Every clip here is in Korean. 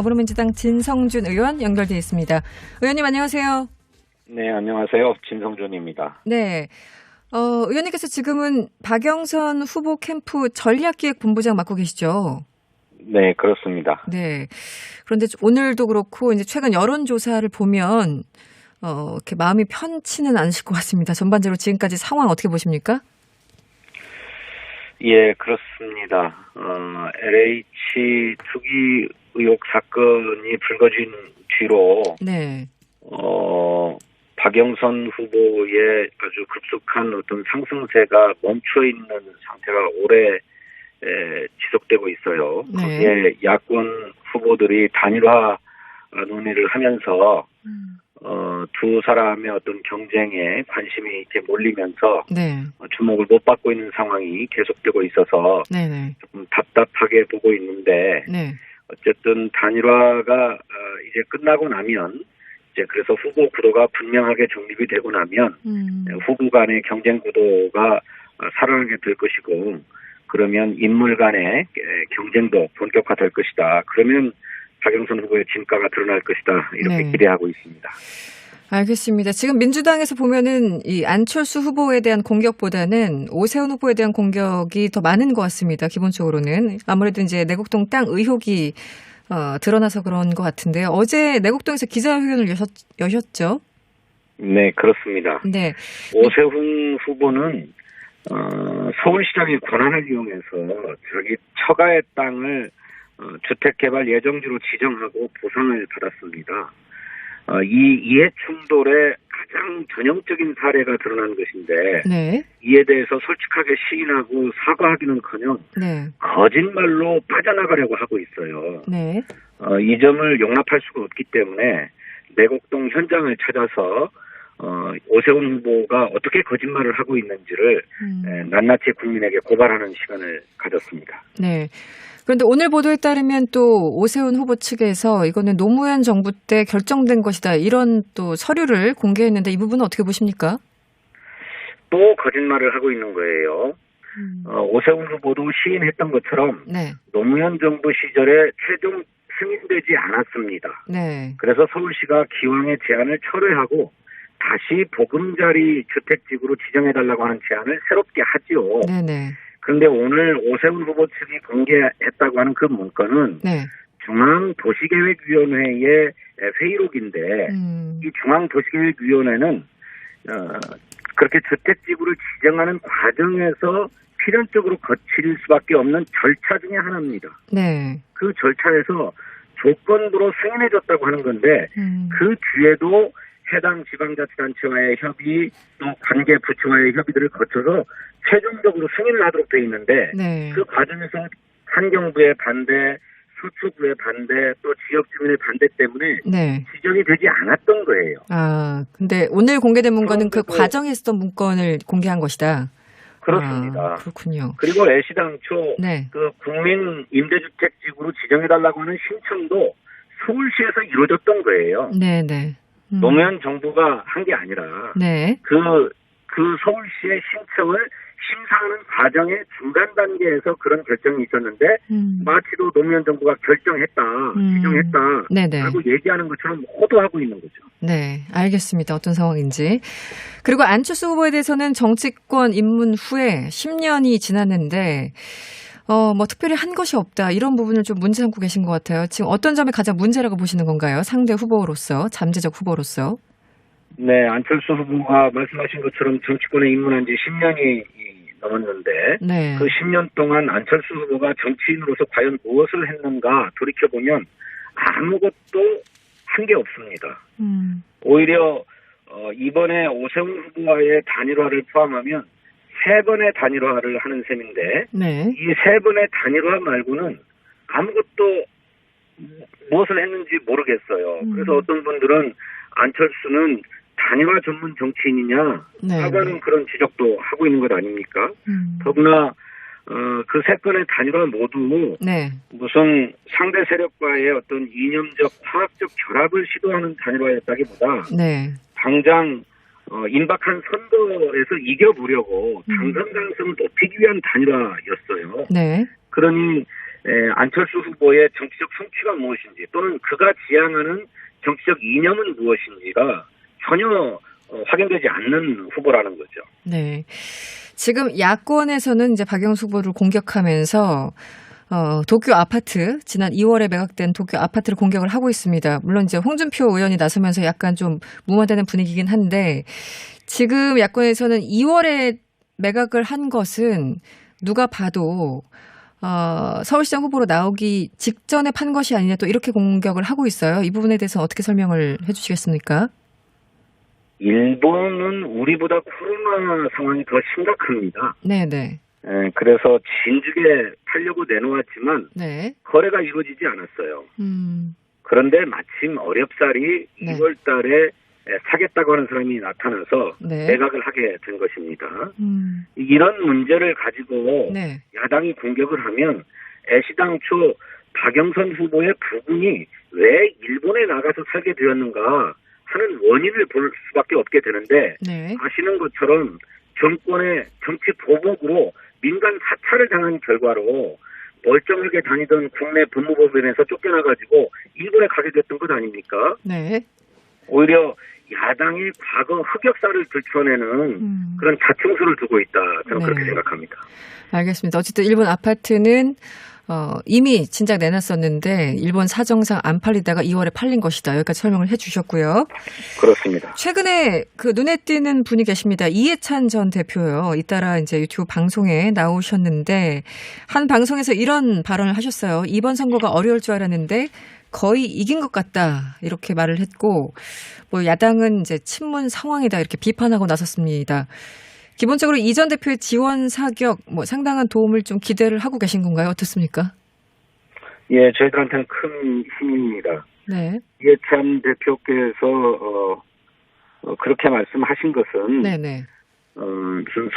더불어민주당 진성준 의원 연결돼 있습니다. 의원님 안녕하세요. 네, 안녕하세요. 진성준입니다. 네. 어, 의원님께서 지금은 박영선 후보 캠프 전략기획본부장 맡고 계시죠? 네, 그렇습니다. 네. 그런데 오늘도 그렇고 이제 최근 여론조사를 보면 어, 이렇게 마음이 편치는 않으실 것 같습니다. 전반적으로 지금까지 상황 어떻게 보십니까? 예, 그렇습니다. 어, LH 투기 의혹 사건이 불거진 뒤로 네. 어, 박영선 후보의 아주 급속한 어떤 상승세가 멈춰 있는 상태가 오래 에, 지속되고 있어요. 네. 거기에 야권 후보들이 단일화 논의를 하면서 음. 어, 두 사람의 어떤 경쟁에 관심이 이렇게 몰리면서 네. 어, 주목을 못 받고 있는 상황이 계속되고 있어서 네네. 조금 답답하게 보고 있는데 네. 어쨌든 단일화가 어, 이제 끝나고 나면 이제 그래서 후보 구도가 분명하게 정립이 되고 나면 음. 후보 간의 경쟁 구도가 어, 살아나게 될 것이고 그러면 인물 간의 에, 경쟁도 본격화될 것이다. 그러면 박영선 후보의 진가가 드러날 것이다. 이렇게 네. 기대하고 있습니다. 알겠습니다. 지금 민주당에서 보면은 이 안철수 후보에 대한 공격보다는 오세훈 후보에 대한 공격이 더 많은 것 같습니다. 기본적으로는 아무래도 이제 내곡동 땅 의혹이 어, 드러나서 그런 것 같은데요. 어제 내곡동에서 기자회견을 여셨, 여셨죠? 네, 그렇습니다. 네, 오세훈 후보는 어, 서울시장의 권한을 이용해서 자기 처가의 땅을 어, 주택개발 예정지로 지정하고 보상을 받았습니다. 어, 이 이해 충돌의 가장 전형적인 사례가 드러난 것인데 네, 이에 대해서 솔직하게 시인하고 사과하기는커녕 네, 거짓말로 빠져나가려고 하고 있어요. 네, 어, 이 점을 용납할 수가 없기 때문에 내곡동 현장을 찾아서 어, 오세훈 후보가 어떻게 거짓말을 하고 있는지를 음, 에, 낱낱이 국민에게 고발하는 시간을 가졌습니다. 네. 그런데 오늘 보도에 따르면 또 오세훈 후보 측에서 이거는 노무현 정부 때 결정된 것이다 이런 또 서류를 공개했는데 이 부분은 어떻게 보십니까? 또 거짓말을 하고 있는 거예요. 음. 어, 오세훈 후보도 시인했던 것처럼 네, 노무현 정부 시절에 최종 승인되지 않았습니다. 네, 그래서 서울시가 기왕의 제안을 철회하고 다시 보금자리 주택지구로 지정해달라고 하는 제안을 새롭게 하지요. 네, 네, 그런데 오늘 오세훈 후보 측이 공개했다고 하는 그 문건은 네. 중앙도시계획위원회의 회의록인데 음, 이 중앙도시계획위원회는 어, 그렇게 주택지구를 지정하는 과정에서 필연적으로 거칠 수밖에 없는 절차 중의 하나입니다. 네. 그 절차에서 조건부로 승인해줬다고 하는 건데 음, 그 뒤에도 해당 지방자치단체와의 협의 또 관계 부처와의 협의들을 거쳐서 최종적으로 승인을 하도록 돼 있는데 네. 그 과정에서 환경부의 반대, 서초구의 반대, 또 지역 주민의 반대 때문에 네. 지정이 되지 않았던 거예요. 아, 근데 오늘 공개된 문건은 그 그런데도- 과정에 있었던 문건을 공개한 것이다. 그렇습니다. 아, 그렇군요. 그리고 애시당초 네. 그 국민 임대주택지구로 지정해달라고 하는 신청도 서울시에서 이루어졌던 거예요. 네, 네. 음, 노무현 정부가 한 게 아니라 네. 그, 그 서울시의 신청을 심사하는 과정의 중간 단계에서 그런 결정이 있었는데 음, 마치도 노무현 정부가 결정했다, 음. 지정했다 네네. 라고 얘기하는 것처럼 호도하고 있는 거죠. 네, 알겠습니다. 어떤 상황인지. 그리고 안철수 후보에 대해서는 정치권 입문 후에 10년이 지났는데, 어, 뭐 특별히 한 것이 없다. 이런 부분을 좀 문제 삼고 계신 것 같아요. 지금 어떤 점이 가장 문제라고 보시는 건가요? 상대 후보로서, 잠재적 후보로서. 네, 안철수 후보가 말씀하신 것처럼 정치권에 입문한 지 10년이 넘었는데 네. 그 10년 동안 안철수 후보가 정치인으로서 과연 무엇을 했는가 돌이켜보면 아무것도 한 게 없습니다. 음, 오히려 어, 이번에 오세훈 후보와의 단일화를 포함하면 세 번의 단일화를 하는 셈인데 네. 이세 번의 단일화 말고는 아무것도 무엇을 했는지 모르겠어요. 음. 그래서 어떤 분들은 안철수는 단일화 전문 정치인이냐 네. 하는 그런 지적도 하고 있는 것 아닙니까? 음, 더구나 어, 그 세 건의 단일화 모두 네. 무슨 상대 세력과의 어떤 이념적 화학적 결합을 시도하는 단일화였다기보다 네. 당장 어, 임박한 선거에서 이겨보려고 음. 당선 가능성을 높이기 위한 단일화였어요. 네. 그러니 에, 안철수 후보의 정치적 성취가 무엇인지 또는 그가 지향하는 정치적 이념은 무엇인지가 전혀 어, 확인되지 않는 후보라는 거죠. 네. 지금 야권에서는 이제 박영수 후보를 공격하면서 어, 도쿄 아파트, 지난 2월에 매각된 도쿄 아파트를 공격을 하고 있습니다. 물론 이제 홍준표 의원이 나서면서 약간 좀 무마되는 분위기긴 한데, 지금 야권에서는 2월에 매각을 한 것은 누가 봐도, 어, 서울시장 후보로 나오기 직전에 판 것이 아니냐 또 이렇게 공격을 하고 있어요. 이 부분에 대해서 어떻게 설명을 해 주시겠습니까? 일본은 우리보다 코로나 상황이 더 심각합니다. 네네. 에, 그래서 진즉에 팔려고 내놓았지만 네. 거래가 이루어지지 않았어요. 음, 그런데 마침 어렵사리 네. 2월 달에 에, 사겠다고 하는 사람이 나타나서 네. 매각을 하게 된 것입니다. 음, 이런 문제를 가지고 네. 야당이 공격을 하면 애시당초 박영선 후보의 부군이 왜 일본에 나가서 살게 되었는가 하는 원인을 볼 수밖에 없게 되는데 네. 아시는 것처럼 정권의 정치 보복으로 민간 사찰을 당한 결과로 멀쩡하게 다니던 국내 법무법인에서 쫓겨나가지고 일본에 가게 됐던 것 아닙니까? 네. 오히려 야당이 과거 흑역사를 들춰내는 음. 그런 자충수를 두고 있다. 저는 네. 그렇게 생각합니다. 알겠습니다. 어쨌든 일본 아파트는 어, 이미 진작 내놨었는데 일본 사정상 안 팔리다가 2월에 팔린 것이다. 여기까지 설명을 해주셨고요. 그렇습니다. 최근에 그 눈에 띄는 분이 계십니다. 이해찬 전 대표요. 잇따라 이제 유튜브 방송에 나오셨는데 한 방송에서 이런 발언을 하셨어요. 이번 선거가 어려울 줄 알았는데 거의 이긴 것 같다 이렇게 말을 했고 뭐 야당은 이제 친문 상황이다 이렇게 비판하고 나섰습니다. 기본적으로 이전 대표의 지원 사격 뭐 상당한 도움을 좀 기대를 하고 계신 건가요? 어떻습니까? 예, 저희들한테는 큰 힘입니다. 네, 이해찬 대표께서 어, 어, 그렇게 말씀하신 것은 네, 네. 어,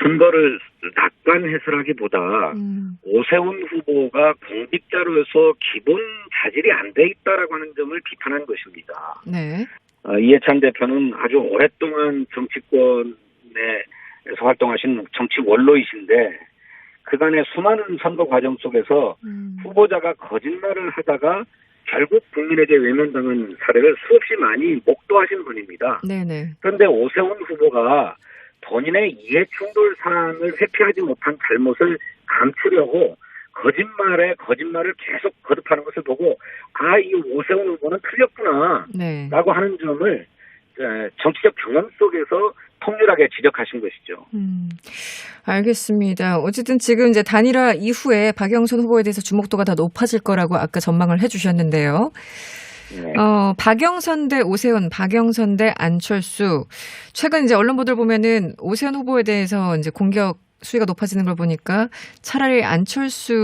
선거를 낙관 해설하기보다 음, 오세훈 후보가 공직자로서 기본 자질이 안 돼 있다라고 하는 점을 비판한 것입니다. 네, 어, 이해찬 대표는 아주 오랫동안 정치권에 서 활동하신 정치 원로이신데 그간의 수많은 선거 과정 속에서 음, 후보자가 거짓말을 하다가 결국 국민에게 외면당한 사례를 수없이 많이 목도하신 분입니다. 네, 네. 그런데 오세훈 후보가 본인의 이해 충돌 사안을 회피하지 못한 잘못을 감추려고 거짓말에 거짓말을 계속 거듭하는 것을 보고 아, 이 오세훈 후보는 틀렸구나 네. 라고 하는 점을 에, 정치적 경험 속에서 통렬하게 지적하신 것이죠. 음, 알겠습니다. 어쨌든 지금 이제 단일화 이후에 박영선 후보에 대해서 주목도가 더 높아질 거라고 아까 전망을 해주셨는데요. 네. 어, 박영선 대 오세훈, 박영선 대 안철수. 최근 이제 언론 보도를 보면은 오세훈 후보에 대해서 이제 공격 수위가 높아지는 걸 보니까 차라리 안철수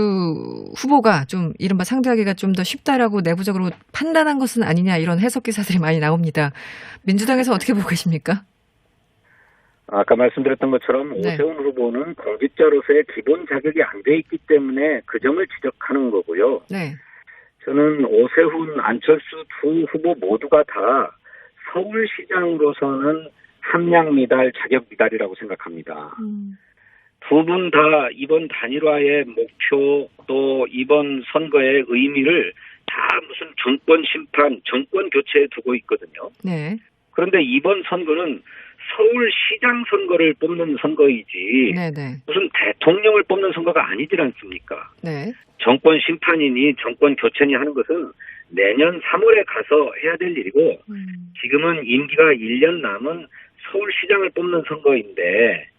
후보가 좀 이른바 상대하기가 좀 더 쉽다라고 내부적으로 판단한 것은 아니냐 이런 해석 기사들이 많이 나옵니다. 민주당에서 어떻게 보고 계십니까? 아까 말씀드렸던 것처럼 네. 오세훈 후보는 공직자로서의 기본 자격이 안 돼 있기 때문에 그 점을 지적하는 거고요. 네. 저는 오세훈, 안철수 두 후보 모두가 다 서울시장으로서는 함량 미달, 자격 미달이라고 생각합니다. 음, 두분 다 이번 단일화의 목표 또 이번 선거의 의미를 다 무슨 정권 심판, 정권 교체에 두고 있거든요. 네. 그런데 이번 선거는 서울시장 선거를 뽑는 선거이지 네네. 무슨 대통령을 뽑는 선거가 아니지 않습니까? 네. 정권 심판이니 정권 교체니 하는 것은 내년 3월에 가서 해야 될 일이고 음, 지금은 임기가 1년 남은 서울시장을 뽑는 선거인데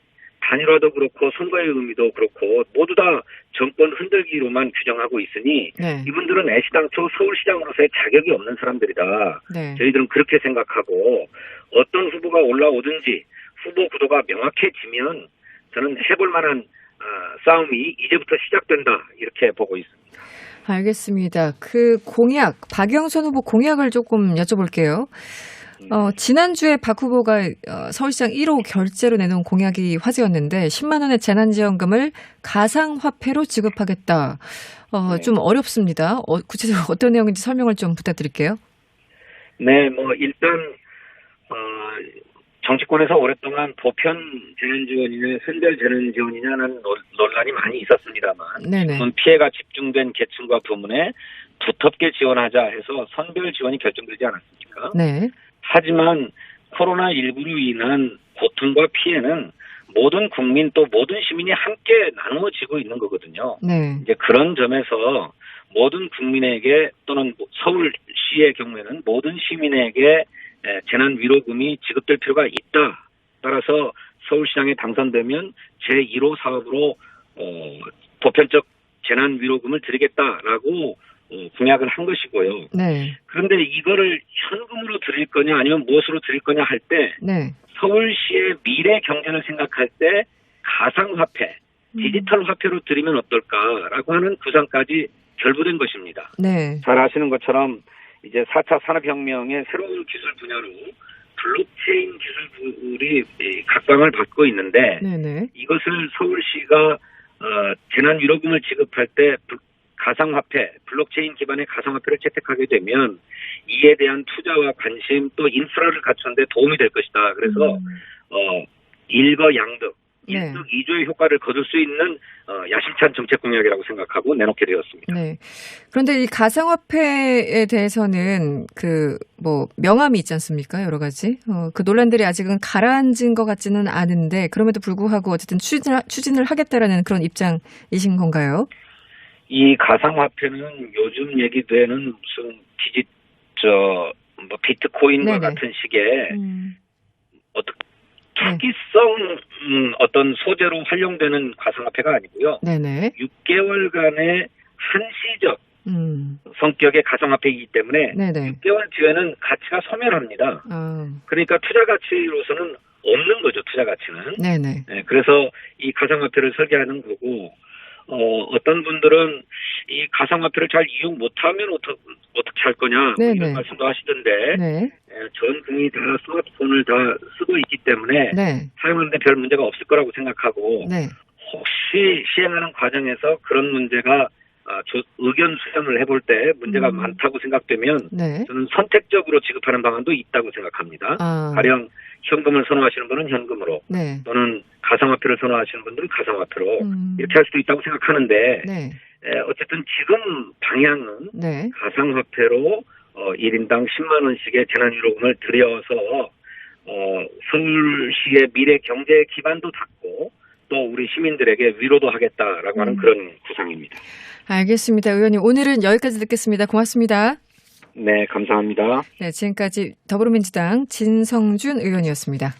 단일화도 그렇고 선거의 의미도 그렇고 모두 다 정권 흔들기로만 규정하고 있으니 네. 이분들은 애시당초 서울시장으로서의 자격이 없는 사람들이다. 네. 저희들은 그렇게 생각하고 어떤 후보가 올라오든지 후보 구도가 명확해지면 저는 해볼 만한 아, 싸움이 이제부터 시작된다 이렇게 보고 있습니다. 알겠습니다. 그 공약, 박영선 후보 공약을 조금 여쭤볼게요. 어, 지난주에 박 후보가 어, 서울시장 1호 결제로 내놓은 공약이 화제였는데 10만 원의 재난지원금을 가상화폐로 지급하겠다. 어, 네. 좀 어렵습니다. 어, 구체적으로 어떤 내용인지 설명을 좀 부탁드릴게요. 네, 뭐 일단 어, 정치권에서 오랫동안 보편 재난 지원이냐 선별 재난 지원이냐는 논- 논란이 많이 있었습니다만 네네. 피해가 집중된 계층과 부문에 두텁게 지원하자 해서 선별 지원이 결정되지 않았습니까? 네. 하지만 코로나19로 인한 고통과 피해는 모든 국민 또 모든 시민이 함께 나누어지고 있는 거거든요. 네. 이제 그런 점에서 모든 국민에게 또는 서울시의 경우에는 모든 시민에게 에, 재난 위로금이 지급될 필요가 있다. 따라서 서울시장에 당선되면 제1호 사업으로 어, 보편적 재난 위로금을 드리겠다라고 어, 공약을 한 것이고요. 네. 그런데 이거를 현금으로 드릴 거냐 아니면 무엇으로 드릴 거냐 할 때 네. 서울시의 미래 경제를 생각할 때 가상화폐, 음. 디지털 화폐로 드리면 어떨까라고 하는 구상까지 결부된 것입니다. 네. 잘 아시는 것처럼 이제 4차 산업혁명의 새로운 기술 분야로 블록체인 기술이 이, 각광을 받고 있는데 네네. 이것을 서울시가 어, 재난 위로금을 지급할 때 블- 가상화폐, 블록체인 기반의 가상화폐를 채택하게 되면 이에 대한 투자와 관심 또 인프라를 갖추는데 도움이 될 것이다. 그래서 음. 어, 일거 양득, 네. 일석이조의 효과를 거둘 수 있는 어, 야심찬 정책 공약이라고 생각하고 내놓게 되었습니다. 네. 그런데 이 가상화폐에 대해서는 그 뭐 명암이 있지 않습니까? 여러 가지. 어, 그 논란들이 아직은 가라앉은 것 같지는 않은데 그럼에도 불구하고 어쨌든 추진을, 추진을 하겠다라는 그런 입장이신 건가요? 이 가상화폐는 요즘 얘기되는 무슨 디지 저뭐 비트코인과 네네. 같은 식의 음. 어떤 투기성 음, 어떤 소재로 활용되는 가상화폐가 아니고요. 네네. 6개월간의 한시적 음. 성격의 가상화폐이기 때문에 네네. 6개월 뒤에는 가치가 소멸합니다. 아. 그러니까 투자 가치로서는 없는 거죠. 투자 가치는. 네네. 네, 그래서 이 가상화폐를 설계하는 거고 어, 어떤 분들은 이 가상화폐를 잘 이용 못하면 어떠, 어떻게 할 거냐 뭐. 이런 말씀도 하시던데 네. 예, 전 국민이 다 스마트폰을 다 쓰고 있기 때문에 네. 사용하는데 별 문제가 없을 거라고 생각하고 네. 혹시 시행하는 과정에서 그런 문제가 아, 조- 의견 수렴을 해볼 때 문제가 음. 많다고 생각되면 네. 저는 선택적으로 지급하는 방안도 있다고 생각합니다. 아. 가령 현금을 선호하시는 분은 현금으로 네. 또는 가상화폐를 선호하시는 분들은 가상화폐로 음. 이렇게 할 수도 있다고 생각하는데 네. 에, 어쨌든 지금 방향은 네. 가상화폐로 어, 1인당 10만 원씩의 재난위로금을 들여서 어, 서울시의 미래 경제 기반도 닦고 또 우리 시민들에게 위로도 하겠다라고 하는 음. 그런 구상입니다. 알겠습니다. 의원님 오늘은 여기까지 듣겠습니다. 고맙습니다. 네, 감사합니다. 네, 지금까지 더불어민주당 진성준 의원이었습니다.